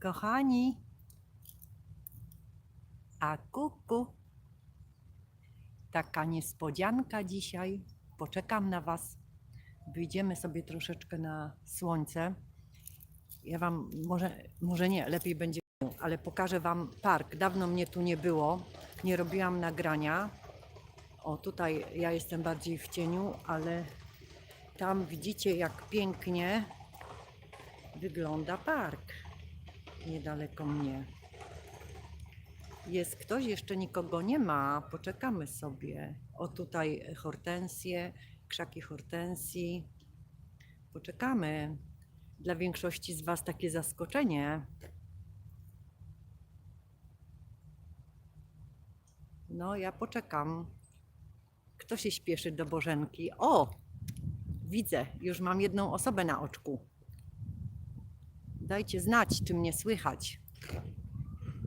kochani. A kuku. Taka niespodzianka dzisiaj. Poczekam na Was. Wyjdziemy sobie troszeczkę na słońce. Ja Wam, może, może nie, lepiej będzie, ale pokażę Wam park. Dawno mnie tu nie było. Nie robiłam nagrania. O, tutaj ja jestem bardziej w cieniu, ale tam widzicie, jak pięknie wygląda park niedaleko mnie. Jest ktoś, jeszcze nikogo nie ma. Poczekamy sobie. O tutaj hortensje, krzaki hortensji. Poczekamy. Dla większości z Was takie zaskoczenie. No, ja poczekam. Kto się śpieszy do Bożenki? O! Widzę, już mam jedną osobę na oczku. Dajcie znać, czy mnie słychać.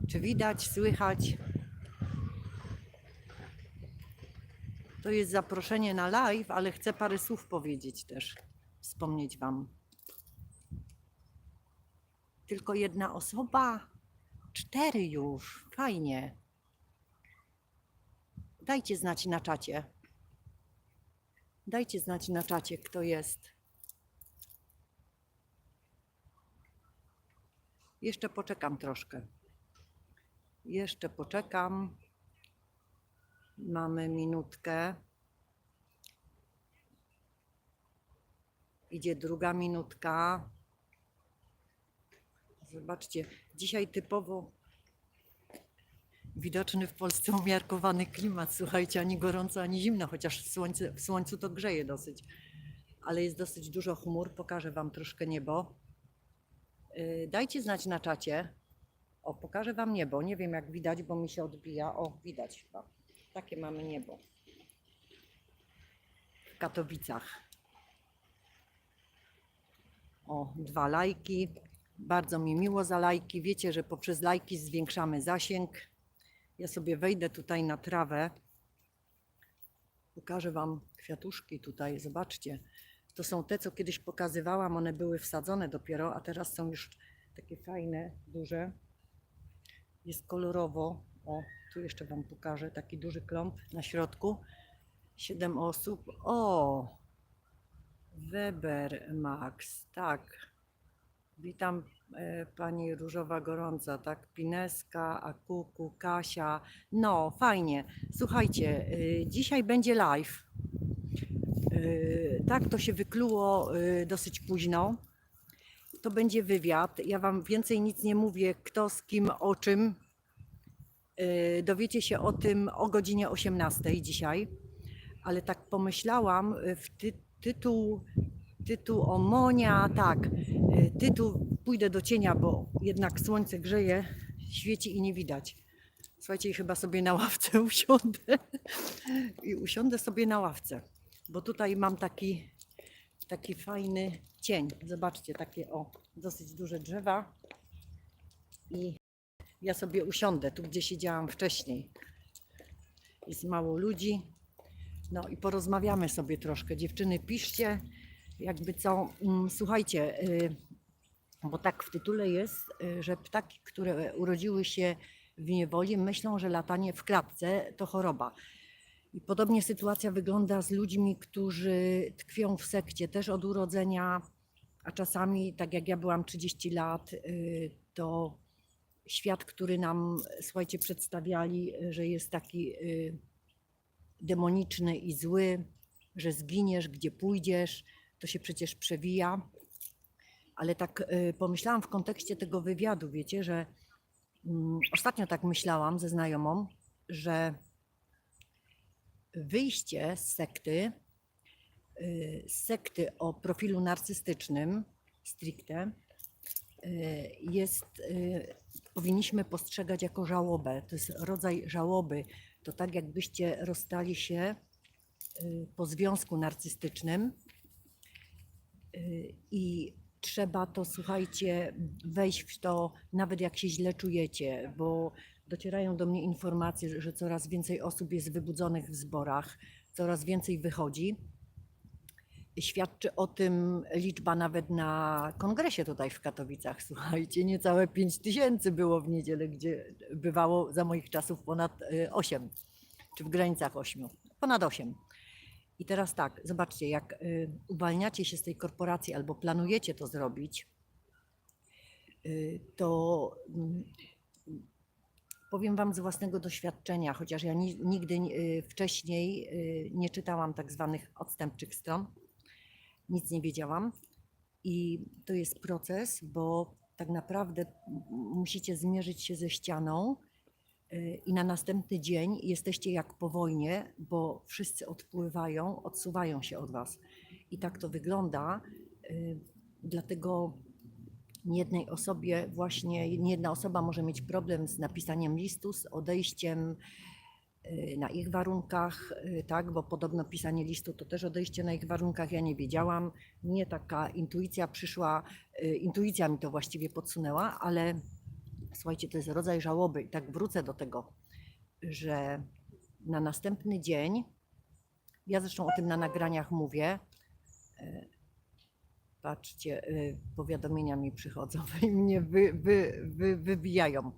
Czy widać, słychać? To jest zaproszenie na live, ale chcę parę słów powiedzieć też, wspomnieć Wam. Tylko jedna osoba? Cztery już, fajnie. Dajcie znać na czacie. Dajcie znać na czacie, kto jest. Jeszcze poczekam troszkę. Jeszcze poczekam. Mamy minutkę. Idzie druga minutka. Zobaczcie, dzisiaj typowo widoczny w Polsce umiarkowany klimat. Słuchajcie, ani gorąco, ani zimno, chociaż słońce, w słońcu to grzeje dosyć. Ale jest dosyć dużo chmur. Pokażę Wam troszkę niebo. Yy, Dajcie znać na czacie. O, pokażę Wam niebo. Nie wiem jak widać, bo mi się odbija. O, widać chyba. Takie mamy niebo. W Katowicach. O, dwa lajki. Bardzo mi miło za lajki. Wiecie, że poprzez lajki zwiększamy zasięg. Ja sobie wejdę tutaj na trawę. Pokażę Wam kwiatuszki tutaj. Zobaczcie. To są te, co kiedyś pokazywałam. One były wsadzone dopiero, a teraz są już takie fajne, duże. Jest kolorowo. O, tu jeszcze Wam pokażę. Taki duży klomp na środku. Siedem osób. O! Weber Max. Tak. Witam e, Pani Różowa Gorąca, tak? Pineska, Akuku, Kasia. No, fajnie. Słuchajcie, y, dzisiaj będzie live. Y, Tak, to się wykluło y, dosyć późno. To będzie wywiad. Ja Wam więcej nic nie mówię, kto z kim, o czym. Y, Dowiecie się o tym o godzinie 18 dzisiaj. Ale tak pomyślałam, w ty, tytuł, tytuł o Monia, tak, tytuł pójdę do cienia, bo jednak słońce grzeje, świeci i nie widać. Słuchajcie, chyba sobie na ławce usiądę. I usiądę sobie na ławce, bo tutaj mam taki, taki fajny cień. Zobaczcie, takie o, dosyć duże drzewa. I ja sobie usiądę tu, gdzie siedziałam wcześniej. Jest mało ludzi. No i porozmawiamy sobie troszkę. Dziewczyny, piszcie, jakby co. Mm, Słuchajcie, y, bo tak w tytule jest, y, że ptaki, które urodziły się w niewoli, myślą, że latanie w klatce to choroba. I podobnie sytuacja wygląda z ludźmi, którzy tkwią w sekcie też od urodzenia, a czasami, tak jak ja byłam 30 lat, y, to świat, który nam, słuchajcie, przedstawiali, że jest taki y, demoniczny i zły, że zginiesz, gdzie pójdziesz, to się przecież przewija. Ale tak y, pomyślałam w kontekście tego wywiadu, wiecie, że mm, ostatnio tak myślałam ze znajomą, że wyjście z sekty, y, z sekty o profilu narcystycznym stricte, y, jest, y, powinniśmy postrzegać jako żałobę. To jest rodzaj żałoby. To tak jakbyście rozstali się po związku narcystycznym i trzeba to, słuchajcie, wejść w to, nawet jak się źle czujecie, bo docierają do mnie informacje, że coraz więcej osób jest wybudzonych w zborach, coraz więcej wychodzi. Świadczy o tym liczba nawet na kongresie tutaj w Katowicach. Słuchajcie, niecałe 5 tysięcy było w niedzielę, gdzie bywało za moich czasów ponad 8, czy w granicach 8, ponad 8. I teraz tak, zobaczcie, jak y, uwalniacie się z tej korporacji albo planujecie to zrobić, y, to mm, powiem Wam z własnego doświadczenia, chociaż ja ni- nigdy y, wcześniej y, nie czytałam tak zwanych odstępczych stron, nic nie wiedziałam. I to jest proces, bo tak naprawdę musicie zmierzyć się ze ścianą y, i na następny dzień jesteście jak po wojnie, bo wszyscy odpływają, odsuwają się od Was. I tak to wygląda. Dlatego niejednej osobie właśnie, niejedna osoba może mieć problem z napisaniem listu, z odejściem y, na ich warunkach, y, tak, bo podobno pisanie listu to też odejście na ich warunkach, ja nie wiedziałam, mnie taka intuicja przyszła, y, intuicja mi to właściwie podsunęła, ale słuchajcie, to jest rodzaj żałoby. I tak wrócę do tego, że na następny dzień, ja zresztą o tym na nagraniach mówię, patrzcie, y, powiadomienia mi przychodzą i mnie wy, wy, wy, wybijają.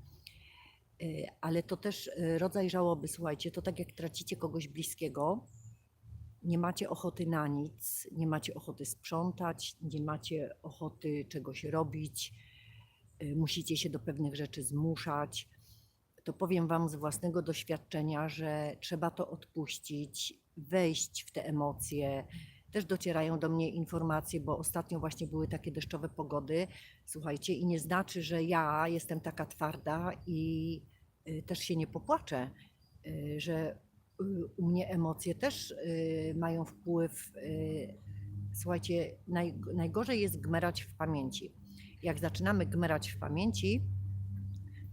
Y, Ale to też y, rodzaj żałoby, słuchajcie, to tak jak tracicie kogoś bliskiego, nie macie ochoty na nic, nie macie ochoty sprzątać, nie macie ochoty czegoś robić, musicie się do pewnych rzeczy zmuszać. To powiem Wam z własnego doświadczenia, że trzeba to odpuścić, wejść w te emocje. Też docierają do mnie informacje, bo ostatnio właśnie były takie deszczowe pogody. Słuchajcie, i nie znaczy, że ja jestem taka twarda i y, też się nie popłaczę, y, że y, u mnie emocje też mają wpływ. Słuchajcie, naj, najgorzej jest gmerać w pamięci. Jak zaczynamy gmerać w pamięci,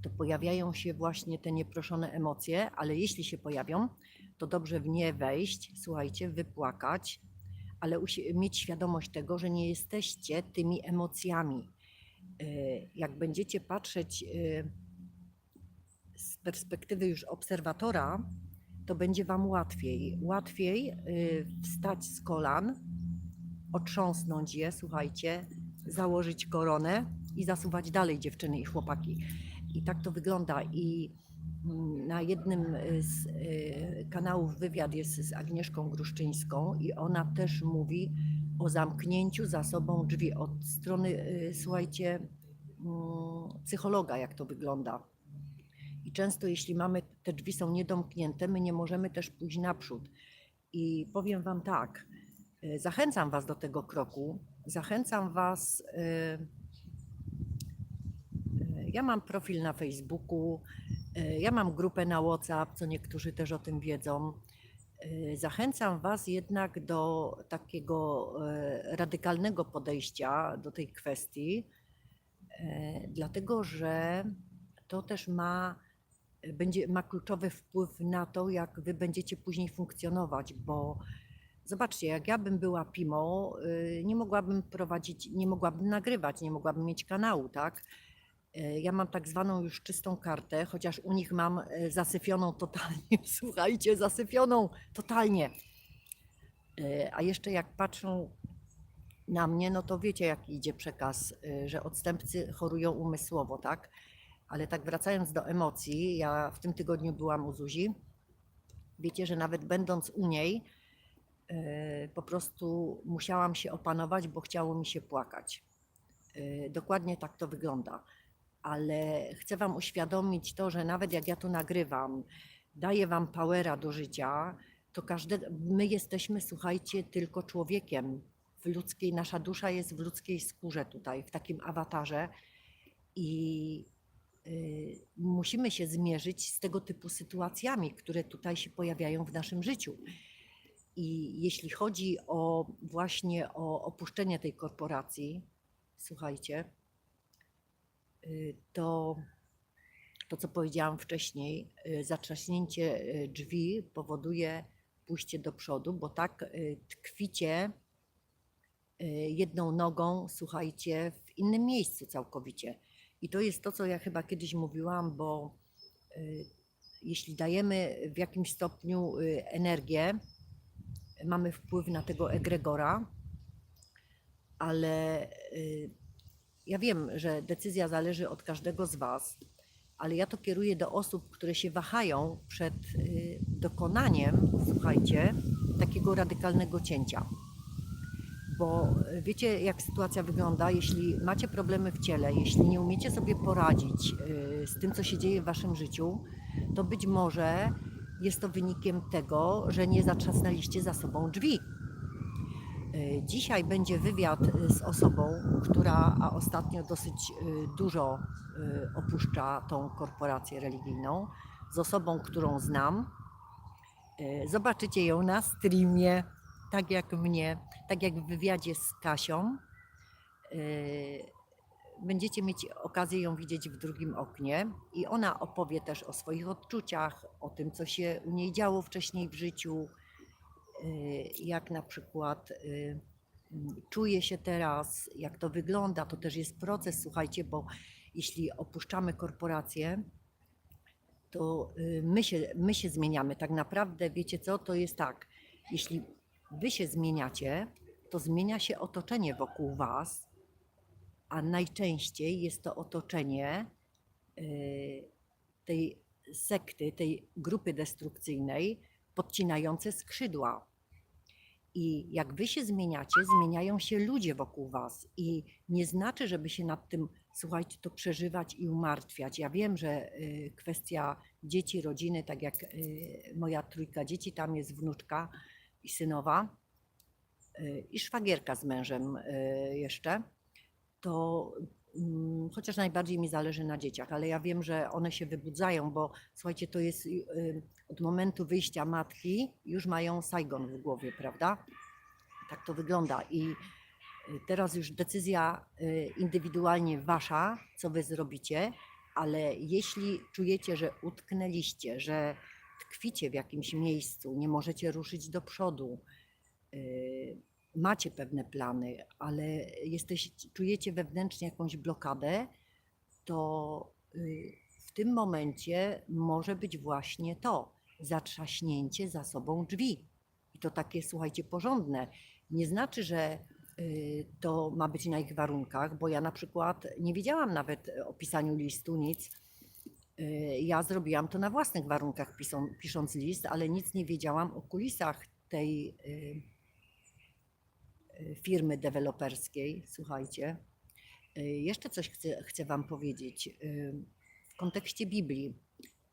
to pojawiają się właśnie te nieproszone emocje, ale jeśli się pojawią, to dobrze w nie wejść, słuchajcie, wypłakać, ale mieć świadomość tego, że nie jesteście tymi emocjami. Y, Jak będziecie patrzeć y, z perspektywy już obserwatora, to będzie Wam łatwiej. Łatwiej y, wstać z kolan, otrząsnąć je, słuchajcie, założyć koronę i zasuwać dalej dziewczyny i chłopaki. I tak to wygląda. I na jednym y, z y, kanałów wywiad jest z Agnieszką Gruszczyńską i ona też mówi o zamknięciu za sobą drzwi od strony, y, słuchajcie, mm, psychologa, jak to wygląda. I często, jeśli mamy, te drzwi są niedomknięte, my nie możemy też pójść naprzód. I powiem Wam tak, zachęcam Was do tego kroku, zachęcam Was. Ja mam profil na Facebooku, ja mam grupę na WhatsApp, co niektórzy też o tym wiedzą. Y, Zachęcam Was jednak do takiego y, radykalnego podejścia do tej kwestii, dlatego że to też ma, będzie, ma kluczowy wpływ na to, jak Wy będziecie później funkcjonować, bo zobaczcie, jak ja bym była Pimo, y, nie mogłabym prowadzić, nie mogłabym nagrywać, nie mogłabym mieć kanału, tak? Y, Ja mam tak zwaną już czystą kartę, chociaż u nich mam y, zasyfioną totalnie. Słuchajcie, zasyfioną totalnie. Y, A jeszcze jak patrzą na mnie, no to wiecie, jaki idzie przekaz, że odstępcy chorują umysłowo, tak? Ale tak wracając do emocji, ja w tym tygodniu byłam u Zuzi. Wiecie, że nawet będąc u niej, po prostu musiałam się opanować, bo chciało mi się płakać. Dokładnie tak to wygląda. Ale chcę Wam uświadomić to, że nawet jak ja tu nagrywam, daję Wam powera do życia, to każde, my jesteśmy, słuchajcie, tylko człowiekiem. W ludzkiej, nasza dusza jest w ludzkiej skórze tutaj, w takim awatarze i y, musimy się zmierzyć z tego typu sytuacjami, które tutaj się pojawiają w naszym życiu. I jeśli chodzi o właśnie o opuszczenie tej korporacji, słuchajcie, to to, co powiedziałam wcześniej, y, zatrzaśnięcie y, drzwi powoduje pójście do przodu, bo tak y, tkwicie jedną nogą, słuchajcie, w innym miejscu całkowicie. I to jest to, co ja chyba kiedyś mówiłam, bo jeśli dajemy w jakimś stopniu energię, mamy wpływ na tego egregora, ale ja wiem, że decyzja zależy od każdego z Was, ale ja to kieruję do osób, które się wahają przed y, dokonaniem, słuchajcie, takiego radykalnego cięcia. Bo y, wiecie, jak sytuacja wygląda, jeśli macie problemy w ciele, jeśli nie umiecie sobie poradzić y, z tym, co się dzieje w Waszym życiu, to być może jest to wynikiem tego, że nie zatrzasnęliście za sobą drzwi. Y, Dzisiaj będzie wywiad y, z osobą, która ostatnio dosyć y, dużo opuszcza tą korporację religijną, z osobą, którą znam. Zobaczycie ją na streamie, tak jak mnie, tak jak w wywiadzie z Kasią. Będziecie mieć okazję ją widzieć w drugim oknie i ona opowie też o swoich odczuciach, o tym, co się u niej działo wcześniej w życiu, jak na przykład y, czuje się teraz, jak to wygląda. To też jest proces, słuchajcie, bo jeśli opuszczamy korporację, to y, my się, my się zmieniamy. Tak naprawdę, wiecie co, to jest tak, jeśli wy się zmieniacie, to zmienia się otoczenie wokół was, a najczęściej jest to otoczenie y, tej sekty, tej grupy destrukcyjnej, podcinające skrzydła. I jak wy się zmieniacie, zmieniają się ludzie wokół was. I nie znaczy, żeby się nad tym, słuchajcie, to przeżywać i umartwiać. Ja wiem, że y, kwestia dzieci, rodziny, tak jak y, moja trójka dzieci, tam jest wnuczka i synowa, y, i szwagierka z mężem jeszcze, to chociaż najbardziej mi zależy na dzieciach, ale ja wiem, że one się wybudzają, bo słuchajcie, to jest y, od momentu wyjścia matki już mają Saigon w głowie, prawda? Tak to wygląda. I y, teraz już decyzja y, indywidualnie wasza, co wy zrobicie, ale jeśli czujecie, że utknęliście, że tkwicie w jakimś miejscu, nie możecie ruszyć do przodu, y, macie pewne plany, ale jesteś, czujecie wewnętrznie jakąś blokadę, to y, w tym momencie może być właśnie to zatrzaśnięcie za sobą drzwi. I to takie, słuchajcie, porządne. Nie znaczy, że y, to ma być na ich warunkach, bo ja na przykład nie wiedziałam nawet o pisaniu listu, nic. Y, Ja zrobiłam to na własnych warunkach, pisząc list, ale nic nie wiedziałam o kulisach tej firmy deweloperskiej. Słuchajcie, Y, jeszcze coś chcę, chcę Wam powiedzieć. Y, W kontekście Biblii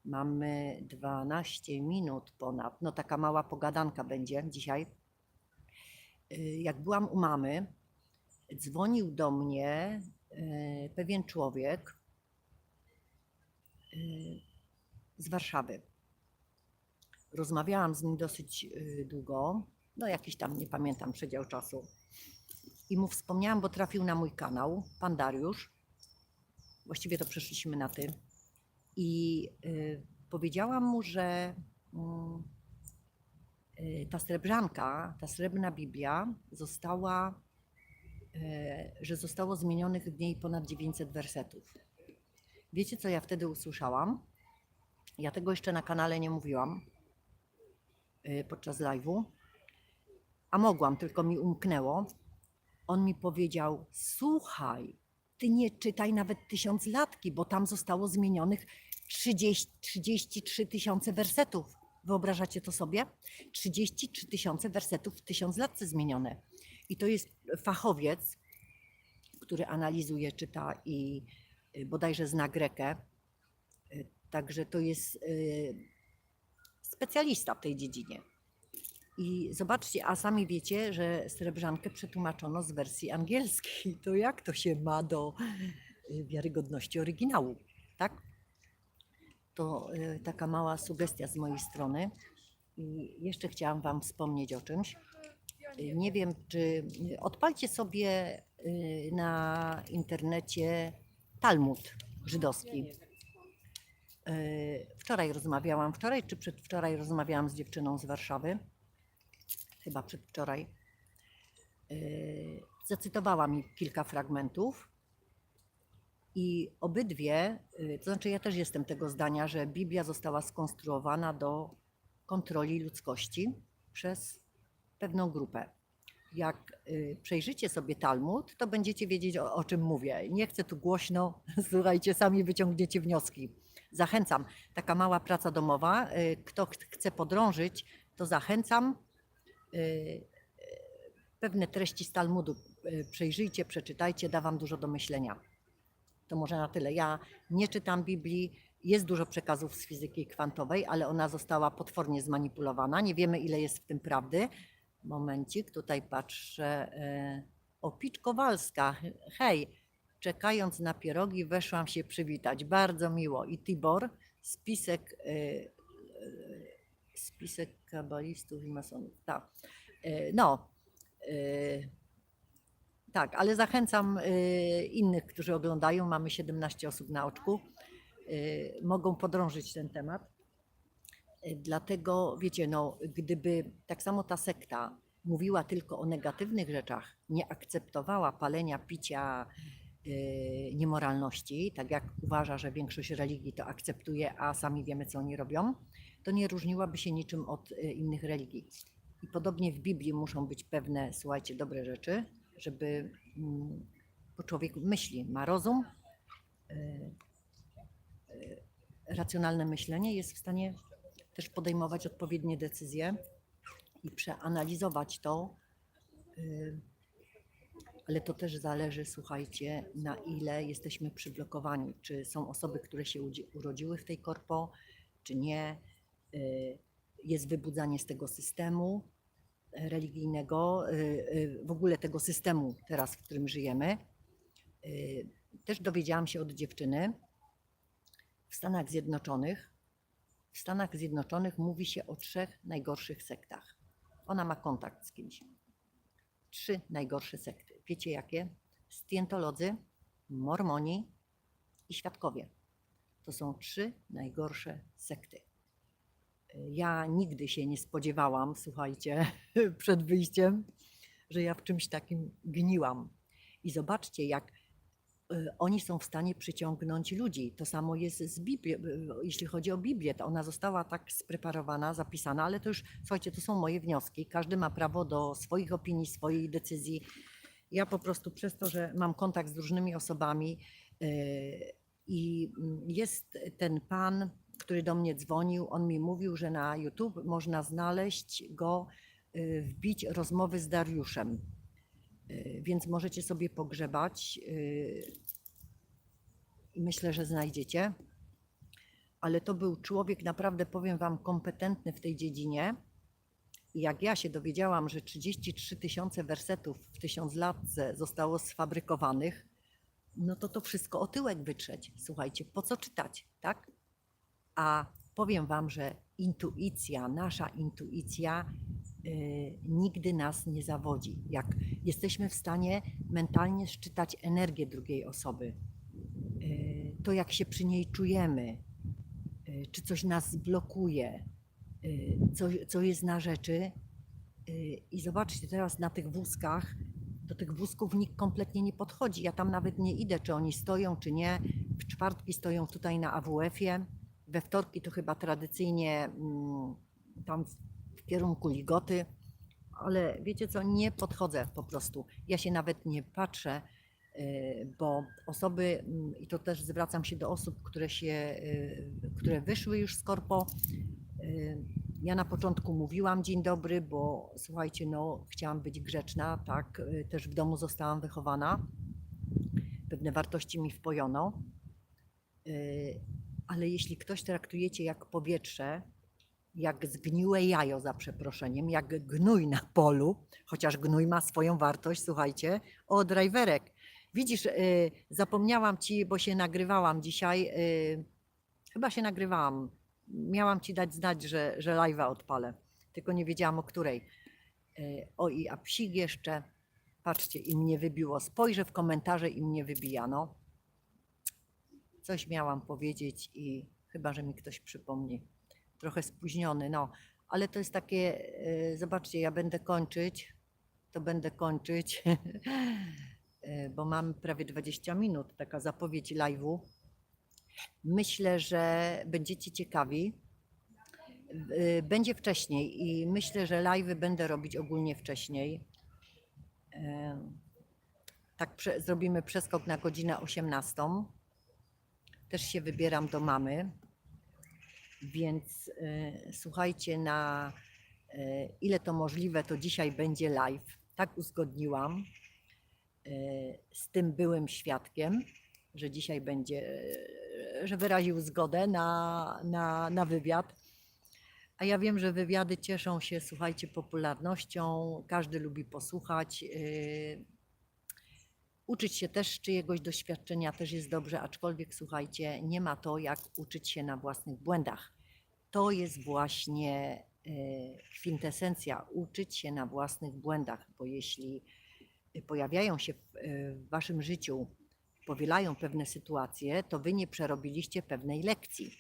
mamy 12 minut ponad, no taka mała pogadanka będzie dzisiaj. Y, Jak byłam u mamy, dzwonił do mnie pewien człowiek z Warszawy. Rozmawiałam z nim dosyć długo, no jakiś tam, nie pamiętam, przedział czasu. I mu wspomniałam, bo trafił na mój kanał, pan Dariusz. Właściwie to przeszliśmy na ty. I y, powiedziałam mu, że mm, y, ta srebrzanka, ta srebrna Biblia została, y, że zostało zmienionych w niej ponad 900 wersetów. Wiecie, co ja wtedy usłyszałam? Ja tego jeszcze na kanale nie mówiłam y, podczas live'u, a mogłam, tylko mi umknęło. On mi powiedział: Słuchaj, ty nie czytaj nawet tysiąclatki, bo tam zostało zmienionych 30, 33 tysiące wersetów. Wyobrażacie to sobie? 33 tysiące wersetów w tysiąclatce zmienione. I to jest fachowiec, który analizuje, czyta i y, bodajże zna Grekę. Y, Także to jest y, specjalista w tej dziedzinie. I zobaczcie, a sami wiecie, że Srebrzankę przetłumaczono z wersji angielskiej. To jak to się ma do y, wiarygodności oryginału, tak? To y, taka mała sugestia z mojej strony. I jeszcze chciałam Wam wspomnieć o czymś. Y, Nie wiem, czy odpalcie sobie na internecie Talmud żydowski. Wczoraj rozmawiałam, wczoraj czy przedwczoraj rozmawiałam z dziewczyną z Warszawy chyba przedwczoraj, yy, zacytowała mi kilka fragmentów i obydwie, yy, to znaczy ja też jestem tego zdania, że Biblia została skonstruowana do kontroli ludzkości przez pewną grupę. jak y, przejrzycie sobie Talmud, to będziecie wiedzieć o, o czym mówię. Nie chcę tu głośno, słuchajcie, sami wyciągniecie wnioski. Zachęcam. Taka mała praca domowa. y, Kto ch- chce podrążyć, to zachęcam. Y, y, Pewne treści z Talmudu y, przejrzyjcie, przeczytajcie, da Wam dużo do myślenia. To może na tyle. Ja nie czytam Biblii. Jest dużo przekazów z fizyki kwantowej, ale ona została potwornie zmanipulowana. Nie wiemy, ile jest w tym prawdy. Momencik, tutaj patrzę. O, Kowalska. Hej, czekając na pierogi, weszłam się przywitać. Bardzo miło. I Tibor, spisek, spisek kabalistów i masonów. Tak. No, e, tak, ale zachęcam e, innych, którzy oglądają. Mamy 17 osób na oczku. Mogą podrążyć ten temat. Dlatego, wiecie, no, gdyby tak samo ta sekta mówiła tylko o negatywnych rzeczach, nie akceptowała palenia, picia, niemoralności, tak jak uważa, że większość religii to akceptuje, a sami wiemy, co oni robią, to nie różniłaby się niczym od e, innych religii. I podobnie w Biblii muszą być pewne, słuchajcie, dobre rzeczy, żeby, mm, bo człowiek myśli, ma rozum, e, e, racjonalne myślenie, jest w stanie też podejmować odpowiednie decyzje i przeanalizować to. y, Ale to też zależy, słuchajcie, na ile jesteśmy przyblokowani. Czy są osoby, które się urodziły w tej korpo, czy nie. Y, Jest wybudzanie z tego systemu e, religijnego, y, y, w ogóle tego systemu teraz, w którym żyjemy. Też dowiedziałam się od dziewczyny w Stanach Zjednoczonych, w Stanach Zjednoczonych mówi się o trzech najgorszych sektach. Ona ma kontakt z kimś. Trzy najgorsze sekty. Wiecie jakie? Stientolodzy, mormoni i świadkowie. To są trzy najgorsze sekty. Ja nigdy się nie spodziewałam, słuchajcie, przed wyjściem, że ja w czymś takim gniłam. I zobaczcie, jak y, oni są w stanie przyciągnąć ludzi. To samo jest z Biblią, jeśli chodzi o Biblię, to ona została tak spreparowana, zapisana, ale to już, słuchajcie, to są moje wnioski. Każdy ma prawo do swoich opinii, swojej decyzji. Ja po prostu przez to, że mam kontakt z różnymi osobami y, i mm, jest ten pan, który do mnie dzwonił, on mi mówił, że na YouTube można znaleźć go, y, wbić rozmowy z Dariuszem. Y, Więc możecie sobie pogrzebać y, myślę, że znajdziecie. Ale to był człowiek, naprawdę powiem Wam, kompetentny w tej dziedzinie. Jak ja się dowiedziałam, że 33 tysiące wersetów w tysiąclatce zostało sfabrykowanych, no to to wszystko o tyłek wytrzeć. Słuchajcie, po co czytać, tak? A powiem Wam, że intuicja, nasza intuicja y, nigdy nas nie zawodzi. Jak jesteśmy w stanie mentalnie szczytać energię drugiej osoby, y, to jak się przy niej czujemy, y, czy coś nas blokuje, y, co, co jest na rzeczy. Y, I zobaczcie teraz na tych wózkach, do tych wózków nikt kompletnie nie podchodzi. Ja tam nawet nie idę, czy oni stoją, czy nie. W czwartki stoją tutaj na AWF-ie. We wtorki to chyba tradycyjnie mm, tam w, kierunku ligoty. Ale wiecie co, nie podchodzę po prostu. Ja się nawet nie patrzę, y, bo osoby, mm, i to też zwracam się do osób, które się, y, które wyszły już z korpo. y, Ja na początku mówiłam dzień dobry, bo słuchajcie, no chciałam być grzeczna, tak, też w domu zostałam wychowana. Pewne wartości mi wpojono. Ale jeśli ktoś traktujecie jak powietrze, jak zgniłe jajo za przeproszeniem, jak gnój na polu, chociaż gnój ma swoją wartość, słuchajcie, o driverek. Widzisz, y, zapomniałam ci, bo się nagrywałam dzisiaj, y, chyba się nagrywałam. Miałam ci dać znać, że, że live'a odpalę, tylko nie wiedziałam o której. Y, o i a psik jeszcze, patrzcie, i mnie wybiło. Spojrzę w komentarze i mnie wybijano. Coś miałam powiedzieć i chyba, że mi ktoś przypomni. Trochę spóźniony, no. Ale to jest takie, y, zobaczcie, ja będę kończyć, to będę kończyć, y, bo mam prawie 20 minut, taka zapowiedź live'u. Myślę, że będziecie ciekawi. Y, Będzie wcześniej i myślę, że live'y będę robić ogólnie wcześniej. Tak, zrobimy przeskok na godzinę 18. Też się wybieram do mamy. Więc e, słuchajcie, na e, ile to możliwe, to dzisiaj będzie live. Tak uzgodniłam e, z tym byłym świadkiem, że dzisiaj będzie, e, że wyraził zgodę na, na, na wywiad. A ja wiem, że wywiady cieszą się, słuchajcie, popularnością, każdy lubi posłuchać. yy, Uczyć się też czyjegoś doświadczenia też jest dobrze, aczkolwiek słuchajcie, nie ma to jak uczyć się na własnych błędach. To jest właśnie yy, kwintesencja, uczyć się na własnych błędach, bo jeśli pojawiają się w, yy, w waszym życiu, powielają pewne sytuacje, to wy nie przerobiliście pewnej lekcji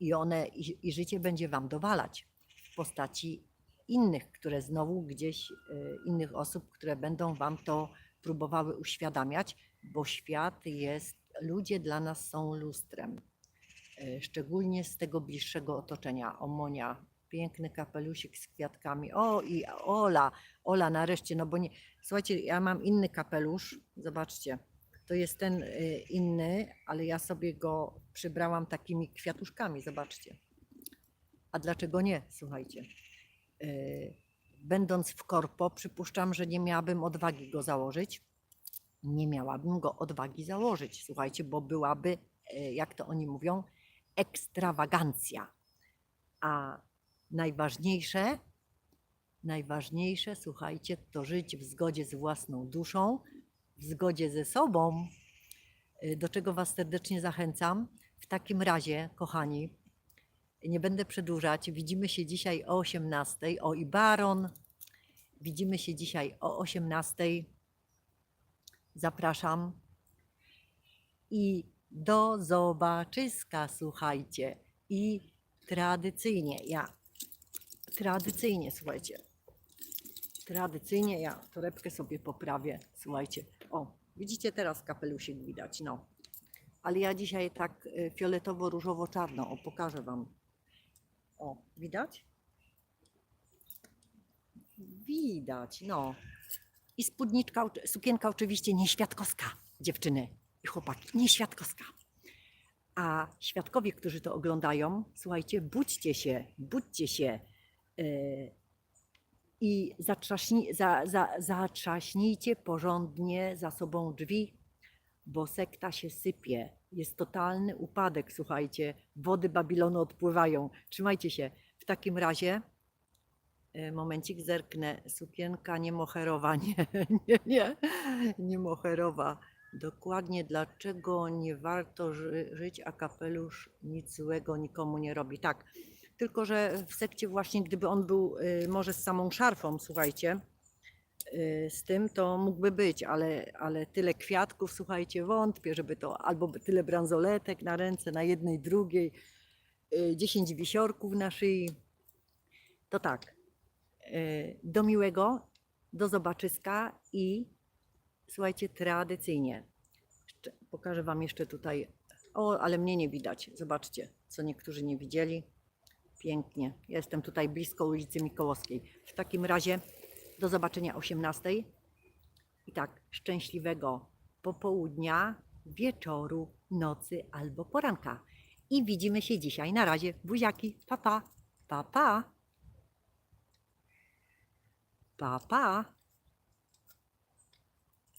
i one i, i życie będzie wam dowalać w postaci innych, które znowu gdzieś innych osób, które będą wam to próbowały uświadamiać, bo świat jest, ludzie dla nas są lustrem. Y, Szczególnie z tego bliższego otoczenia. O Monia, piękny kapelusik z kwiatkami. O i Ola, Ola nareszcie, no bo nie, słuchajcie, ja mam inny kapelusz, zobaczcie. To jest ten y, inny, ale ja sobie go przybrałam takimi kwiatuszkami, zobaczcie. A dlaczego nie? Słuchajcie. Y, Będąc w korpo, przypuszczam, że nie miałabym odwagi go założyć. Nie miałabym go odwagi założyć, słuchajcie, bo byłaby, y, jak to oni mówią, ekstrawagancja. A najważniejsze, najważniejsze, słuchajcie, to żyć w zgodzie z własną duszą, w zgodzie ze sobą, y, do czego Was serdecznie zachęcam. W takim razie, kochani, nie będę przedłużać. Widzimy się dzisiaj o 18:00. O i Baron. Widzimy się dzisiaj o 18:00. Zapraszam. I do zobaczyska, słuchajcie. I tradycyjnie, ja, tradycyjnie, słuchajcie, tradycyjnie ja torebkę sobie poprawię, słuchajcie. O, widzicie teraz kapelusik widać, no. Ale ja dzisiaj tak y, fioletowo-różowo-czarno, o, pokażę Wam. O, widać? Widać, no. I spódniczka, sukienka oczywiście nieświadkowska, dziewczyny i chłopaki, nieświadkowska. A świadkowie, którzy to oglądają, słuchajcie, budźcie się, budźcie się yy, i zatrzaśnij, za, za, zatrzaśnijcie porządnie za sobą drzwi, bo sekta się sypie. Jest totalny upadek, słuchajcie. Wody Babilonu odpływają. Trzymajcie się. W takim razie, e, momencik zerknę. Sukienka nie moherowa, nie, nie, nie, nie moherowa. Dokładnie dlaczego nie warto ży, żyć, a kapelusz nic złego nikomu nie robi. Tak, tylko że w sekcie właśnie, gdyby on był y, może z samą szarfą, słuchajcie, z tym to mógłby być, ale, ale tyle kwiatków, słuchajcie, wątpię, żeby to, albo tyle bransoletek na ręce, na jednej, drugiej, y, 10 wisiorków na szyi. To tak, y, do miłego, do zobaczyska i słuchajcie, tradycyjnie. Pokażę Wam jeszcze tutaj, o, ale mnie nie widać, zobaczcie, co niektórzy nie widzieli. Pięknie. Jestem tutaj blisko ulicy Mikołowskiej. W takim razie do zobaczenia o 18. I tak, szczęśliwego popołudnia, wieczoru, nocy albo poranka. I widzimy się dzisiaj. Na razie. Buziaki. Pa, pa. Pa, pa. Pa, pa.